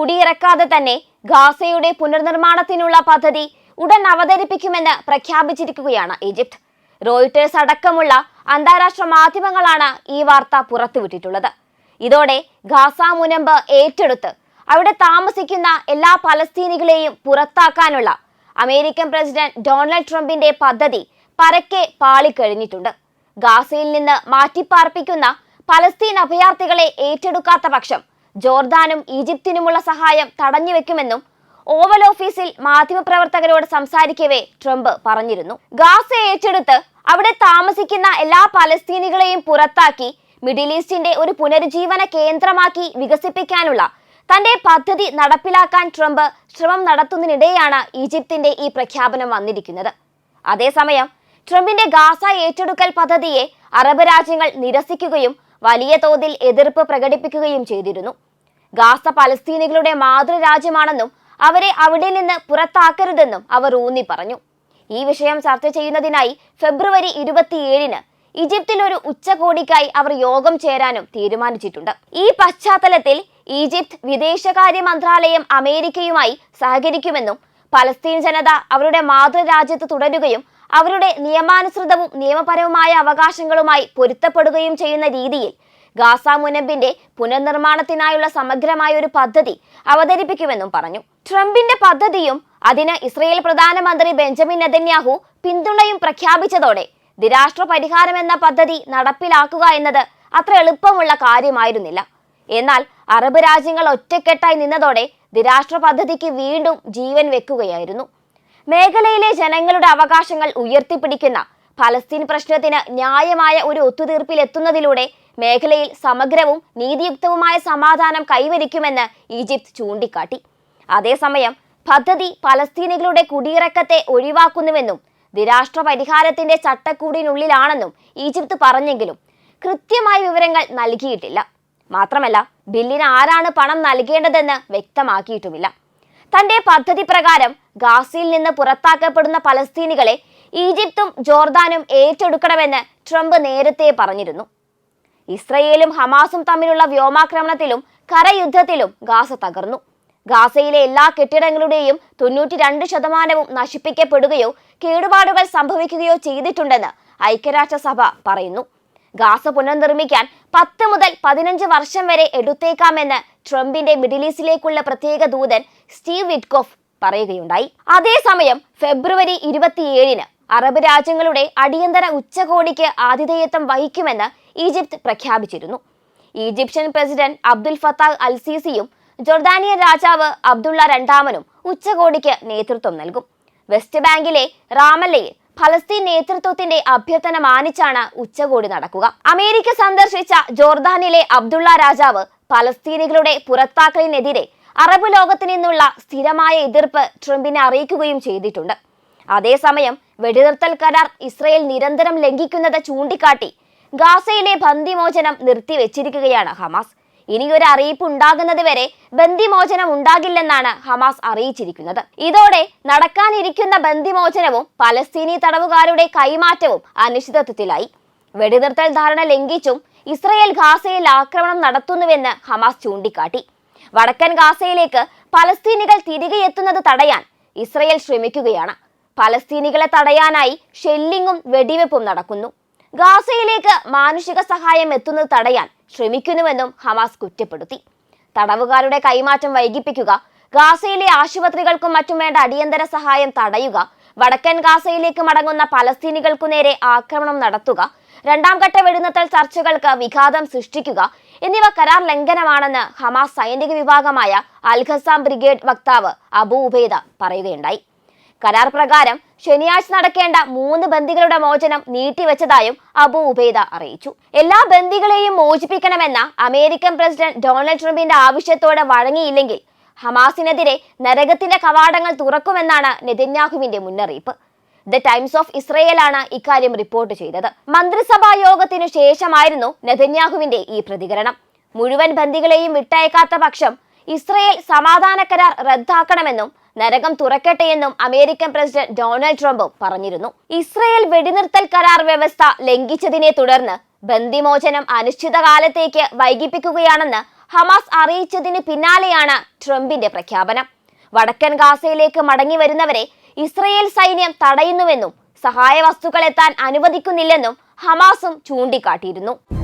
കുടിയിറക്കാതെ തന്നെ ഗാസയുടെ പുനർനിർമ്മാണത്തിനുള്ള പദ്ധതി ഉടൻ അവതരിപ്പിക്കുമെന്ന് പ്രഖ്യാപിച്ചിരിക്കുകയാണ് ഈജിപ്ത്. റോയിട്ടേഴ്സ് അടക്കമുള്ള അന്താരാഷ്ട്ര മാധ്യമങ്ങളാണ് ഈ വാർത്ത പുറത്തുവിട്ടിട്ടുള്ളത്. ഇതോടെ ഗാസ മുനമ്പ് ഏറ്റെടുത്ത് അവിടെ താമസിക്കുന്ന എല്ലാ പലസ്തീനികളെയും പുറത്താക്കാനുള്ള അമേരിക്കൻ പ്രസിഡന്റ് ഡൊണാൾഡ് ട്രംപിന്റെ പദ്ധതി പരക്കെ പാളിക്കഴിഞ്ഞിട്ടുണ്ട്. ഗാസയിൽ നിന്ന് മാറ്റിപ്പാർപ്പിക്കുന്ന പലസ്തീൻ അഭയാർത്ഥികളെ ഏറ്റെടുക്കാത്ത പക്ഷം ജോർദാനും ഈജിപ്തിനുമുള്ള സഹായം തടഞ്ഞുവെക്കുമെന്നും ഓവൽ ഓഫീസിൽ മാധ്യമപ്രവർത്തകരോട് സംസാരിക്കവേ ട്രംപ് പറഞ്ഞിരുന്നു. ഗാസ ഏറ്റെടുത്ത് അവിടെ താമസിക്കുന്ന എല്ലാ പലസ്തീനികളെയും പുറത്താക്കി മിഡിൽ ഈസ്റ്റിന്റെ ഒരു പുനരുജ്ജീവന കേന്ദ്രമാക്കി വികസിപ്പിക്കാനുള്ള തന്റെ പദ്ധതി നടപ്പിലാക്കാൻ ട്രംപ് ശ്രമം നടത്തുന്നതിനിടെയാണ് ഈജിപ്തിന്റെ ഈ പ്രഖ്യാപനം വന്നിരിക്കുന്നത്. അതേസമയം ട്രംപിന്റെ ഗാസ ഏറ്റെടുക്കൽ പദ്ധതിയെ അറബ് രാജ്യങ്ങൾ നിരസിക്കുകയും വലിയ തോതിൽ എതിർപ്പ് പ്രകടിപ്പിക്കുകയും ചെയ്തിരുന്നു. ഗാസ പലസ്തീനികളുടെ മാതൃരാജ്യമാണെന്നും അവരെ അവിടെ നിന്ന് പുറത്താക്കരുതെന്നും അവർ ഊന്നി പറഞ്ഞു. ഈ വിഷയം ചർച്ച ചെയ്യുന്നതിനായി ഫെബ്രുവരി ഇരുപത്തിയേഴിന് ഈജിപ്തിൽ ഒരു ഉച്ചകോടിക്കായി അവർ യോഗം ചേരാനും തീരുമാനിച്ചിട്ടുണ്ട്. ഈ പശ്ചാത്തലത്തിൽ ഈജിപ്ത് വിദേശകാര്യ മന്ത്രാലയം അമേരിക്കയുമായി സഹകരിക്കുമെന്നും പലസ്തീൻ ജനത അവരുടെ മാതൃരാജ്യത്ത് തുടരുകയും അവരുടെ നിയമാനുസൃതവും നിയമപരവുമായ അവകാശങ്ങളുമായി പൊരുത്തപ്പെടുകയും ചെയ്യുന്ന രീതിയിൽ ഗാസ മുനമ്പിന്റെ പുനർനിർമ്മാണത്തിനായുള്ള സമഗ്രമായ ഒരു പദ്ധതി അവതരിപ്പിക്കുമെന്നും പറഞ്ഞു. ട്രംപിന്റെ പദ്ധതിയും അതിന് ഇസ്രയേൽ പ്രധാനമന്ത്രി ബെഞ്ചമിൻ നെതന്യാഹു പിന്തുണയും പ്രഖ്യാപിച്ചതോടെ ദിരാഷ്ട്ര പരിഹാരം എന്ന പദ്ധതി നടപ്പിലാക്കുക എന്നത് അത്ര എളുപ്പമുള്ള കാര്യമായിരുന്നില്ല. എന്നാൽ അറബ് രാജ്യങ്ങൾ ഒറ്റക്കെട്ടായി നിന്നതോടെ ദിരാഷ്ട്ര പദ്ധതിക്ക് വീണ്ടും ജീവൻ വെക്കുകയായിരുന്നു. മേഖലയിലെ ജനങ്ങളുടെ അവകാശങ്ങൾ ഉയർത്തിപ്പിടിക്കുന്ന ഫലസ്തീൻ പ്രശ്നത്തിന് ന്യായമായ ഒരു ഒത്തുതീർപ്പിലെത്തുന്നതിലൂടെ മേഖലയിൽ സമഗ്രവും നീതിയുക്തവുമായ സമാധാനം കൈവരിക്കുമെന്ന് ഈജിപ്ത് ചൂണ്ടിക്കാട്ടി. അതേസമയം പദ്ധതി പലസ്തീനികളുടെ കുടിയിറക്കത്തെ ഒഴിവാക്കുന്നുവെന്നും ദ്വിരാഷ്ട്ര പരിഹാരത്തിന്റെ ചട്ടക്കൂടിനുള്ളിലാണെന്നും ഈജിപ്ത് പറഞ്ഞെങ്കിലും കൃത്യമായ വിവരങ്ങൾ നൽകിയിട്ടില്ല. മാത്രമല്ല ബില്ലിന് ആരാണ് പണം നൽകേണ്ടതെന്ന് വ്യക്തമാക്കിയിട്ടുമില്ല. തന്റെ പദ്ധതി പ്രകാരം ഗാസയിൽ നിന്ന് പുറത്താക്കപ്പെടുന്ന പലസ്തീനികളെ ഈജിപ്തും ജോർദാനും ഏറ്റെടുക്കണമെന്ന് ട്രംപ് നേരത്തെ പറഞ്ഞിരുന്നു. ഇസ്രയേലും ഹമാസും തമ്മിലുള്ള വ്യോമാക്രമണത്തിലും കരയുദ്ധത്തിലും ഗാസ തകർന്നു. ഗാസയിലെ എല്ലാ കെട്ടിടങ്ങളുടെയും തൊണ്ണൂറ്റി രണ്ട് ശതമാനവും നശിപ്പിക്കപ്പെടുകയോ കേടുപാടുകൾ സംഭവിക്കുകയോ ചെയ്തിട്ടുണ്ടെന്ന് ഐക്യരാഷ്ട്രസഭ പറയുന്നു. ഗാസ പുനർനിർമ്മിക്കാൻ പത്ത് മുതൽ പതിനഞ്ച് വർഷം വരെ എടുത്തേക്കാമെന്ന് ട്രംപിന്റെ മിഡിൽ ഈസ്റ്റിലേക്കുള്ള പ്രത്യേക ദൂതൻ സ്റ്റീവ് വിറ്റ്കോഫ് പറയുകയുണ്ടായി. അതേസമയം ഫെബ്രുവരി ഇരുപത്തിയേഴിന് അറബ് രാജ്യങ്ങളുടെ അടിയന്തര ഉച്ചകോടിക്ക് ആതിഥേയത്വം വഹിക്കുമെന്ന് ഈജിപ്ത് പ്രഖ്യാപിച്ചിരുന്നു. Egyptian president Abdul Fattah al സീസിയും Jordanian രാജാവ് അബ്ദുള്ള രണ്ടാമനും ഉച്ചകോടിക്ക് നേതൃത്വം നൽകും. വെസ്റ്റ് ബാങ്കിലെ റാമല്ലയിൽ ഫലസ്തീൻ നേതൃത്വത്തിന്റെ അഭ്യർത്ഥന മാനിച്ചാണ് ഉച്ചകോടി നടക്കുക. അമേരിക്ക സന്ദർശിച്ച ജോർദാനിലെ അബ്ദുള്ള രാജാവ് ഫലസ്തീനികളുടെ പുറത്താക്കലിനെതിരെ അറബ് ലോകത്തു നിന്നുള്ള സ്ഥിരമായ എതിർപ്പ് ട്രംപിനെ അറിയിക്കുകയും ചെയ്തിട്ടുണ്ട്. അതേസമയം വെടിനിർത്തൽ കരാർ ഇസ്രയേൽ നിരന്തരം ലംഘിക്കുന്നത് ചൂണ്ടിക്കാട്ടി ഗാസയിലെ ബന്ദിമോചനം നിർത്തിവെച്ചിരിക്കുകയാണ് ഹമാസ്. ഇനിയൊരു അറിയിപ്പ് ഉണ്ടാകുന്നത് വരെ ബന്ദിമോചനം ഉണ്ടാകില്ലെന്നാണ് ഹമാസ് അറിയിച്ചിരിക്കുന്നത്. ഇതോടെ നടക്കാനിരിക്കുന്ന ബന്ദിമോചനവും പലസ്തീനി തടവുകാരുടെ കൈമാറ്റവും അനിശ്ചിതത്വത്തിലായി. വെടിനിർത്തൽ ധാരണ ലംഘിച്ചും ഇസ്രയേൽ ഗാസയിൽ ആക്രമണം നടത്തുന്നുവെന്ന് ഹമാസ് ചൂണ്ടിക്കാട്ടി. വടക്കൻ ഗാസയിലേക്ക് പലസ്തീനികൾ തിരികെ എത്തുന്നത് തടയാൻ ഇസ്രയേൽ ശ്രമിക്കുകയാണ്. പലസ്തീനികളെ തടയാനായി ഷെല്ലിങ്ങും വെടിവെപ്പും നടക്കുന്നു. ഗാസയിലേക്ക് മാനുഷിക സഹായം എത്തുന്നത് തടയാൻ ശ്രമിക്കുന്നുവെന്നും ഹമാസ് കുറ്റപ്പെടുത്തി. തടവുകാരുടെ കൈമാറ്റം വൈകിപ്പിക്കുക ഗാസയിലെ ആശുപത്രികൾക്കും മറ്റും വേണ്ട അടിയന്തര സഹായം തടയുക വടക്കൻ ഗാസയിലേക്ക് മടങ്ങുന്ന പലസ്തീനികൾക്കു നേരെ ആക്രമണം നടത്തുക രണ്ടാം ഘട്ട വെടിനിർത്തൽ ചർച്ചകൾക്ക് വിഘാതം സൃഷ്ടിക്കുക എന്നിവ കരാർ ലംഘനമാണെന്ന് ഹമാസ് സൈനിക വിഭാഗമായ അൽഖസാം ബ്രിഗേഡ് വക്താവ് അബു ഉബൈദ പറയുകയുണ്ടായി. കരാർ പ്രകാരം ശനിയാഴ്ച നടക്കേണ്ട മൂന്ന് ബന്ദികളുടെ മോചനം നീട്ടിവെച്ചതായും അബു ഉബൈദ അറിയിച്ചു. എല്ലാ ബന്ദികളെയും മോചിപ്പിക്കണമെന്ന അമേരിക്കൻ പ്രസിഡന്റ് ഡൊണാൾഡ് ട്രംപിന്റെ ആവശ്യത്തോട് വഴങ്ങിയില്ലെങ്കിൽ ഹമാസിനെതിരെ നരകത്തിന്റെ കവാടങ്ങൾ തുറക്കുമെന്നാണ് നെതന്യാഹുവിന്റെ മുന്നറിയിപ്പ്. ദ ടൈംസ് ഓഫ് ഇസ്രയേലാണ് ഇക്കാര്യം റിപ്പോർട്ട് ചെയ്തത്. മന്ത്രിസഭാ യോഗത്തിനു ശേഷമായിരുന്നു നെതന്യാഹുവിന്റെ ഈ പ്രതികരണം. മുഴുവൻ ബന്ദികളെയും വിട്ടയക്കാത്ത പക്ഷം ഇസ്രയേൽ സമാധാന കരാർ റദ്ദാക്കണമെന്നും നരകം തുറക്കട്ടെയെന്നും അമേരിക്കൻ പ്രസിഡന്റ് ഡൊണാൾഡ് ട്രംപ് പറഞ്ഞിരുന്നു. ഇസ്രയേൽ വെടിനിർത്തൽ കരാർ വ്യവസ്ഥ ലംഘിച്ചതിനെ തുടർന്ന് ബന്ദിമോചനം അനിശ്ചിതകാലത്തേക്ക് വൈകിപ്പിക്കുകയാണെന്ന് ഹമാസ് അറിയിച്ചതിന് പിന്നാലെയാണ് ട്രംപിന്റെ പ്രഖ്യാപനം. വടക്കൻ ഗാസയിലേക്ക് മടങ്ങി വരുന്നവരെ ഇസ്രയേൽ സൈന്യം തടയുന്നുവെന്നും സഹായ വസ്തുക്കൾ എത്താൻ അനുവദിക്കുന്നില്ലെന്നും ഹമാസും ചൂണ്ടിക്കാട്ടിയിരുന്നു.